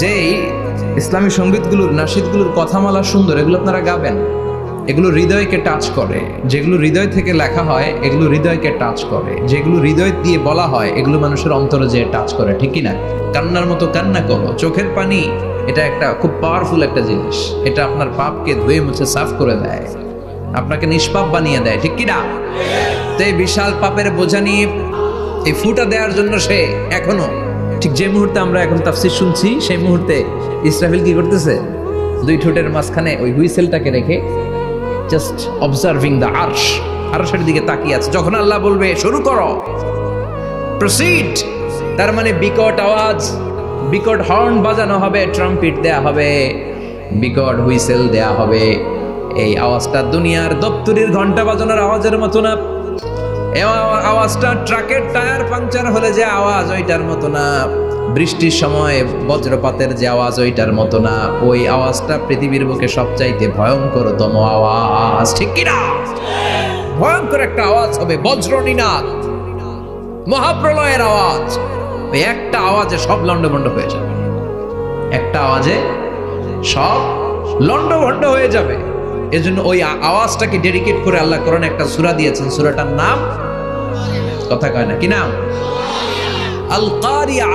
যেই ইসলামী সঙ্গীতগুলোর নাসিদগুলোর কথামালা সুন্দর, এগুলো আপনারা গাবেন। এগুলো হৃদয়কে টাচ করে। যেগুলো হৃদয় থেকে লেখা হয়, এগুলো হৃদয়কে টাচ করে। যেগুলো হৃদয় দিয়ে বলা হয়, এগুলো মানুষের অন্তরে যে টাচ করে, ঠিক না কান্নার মতো কান্না করো। চোখের পানি, এটা একটা খুব পাওয়ারফুল একটা জিনিস। এটা আপনার পাপকে ধুয়ে মুছে সাফ করে দেয়। আপনাকে নিষ্পাপ বানিয়ে দেয়, ঠিক কি না তো এই বিশাল পাপের বোঝা নিয়ে এই ফুটা দেওয়ার জন্য সে এখনও ঠিক যে মুহূর্তে আমরা এখন তাফসির শুনছি, সেই মুহূর্তে ইসরাফিল কি করতেছে? দুই ঠোঁটের মাঝখানে ওই হুইসেলটাকে রেখে জাস্ট অবজার্ভিং দ্য আর্শ আরশের দিকে তাকিয়ে আছে। যখন আল্লাহ বলবে, শুরু করো। প্রসিড তার মানে বিকট আওয়াজ, বিকট হর্ন বাজানো হবে ট্রাম্পিট দেয়া হবে, বিকট হুইসেল দেয়া হবে। এই আওয়াজটা দুনিয়ার দপ্তরির ঘণ্টা বাজানোর আওয়াজের মতো না আওয়াজটা ট্রাকের টায়ার পাংচার হলে যে আওয়াজ, ওইটার মতো না। বৃষ্টির সময় বজ্রপাতের যে আওয়াজ, ওইটার মতো না। ওই আওয়াজটা পৃথিবীর বুকে সবচাইতে ভয়ঙ্কর তম আওয়াজ। ঠিক কিনা? ভয়ঙ্কর একটা আওয়াজ হবে বজ্রনীনাদ। মহাপ্রলয়ের আওয়াজ। ওই একটা আওয়াজে সব লন্ডভন্ড হয়ে যাবে। একটা আওয়াজে সব লন্ডভন্ড হয়ে যাবে। এজন্য ওই আওয়াজটাকে ডেডিকেট করে আল্লাহ কোরআন একটা সুরা দিয়েছেন। সুরাটার নাম কথা কয় না, কি নাম? আল কারিয়া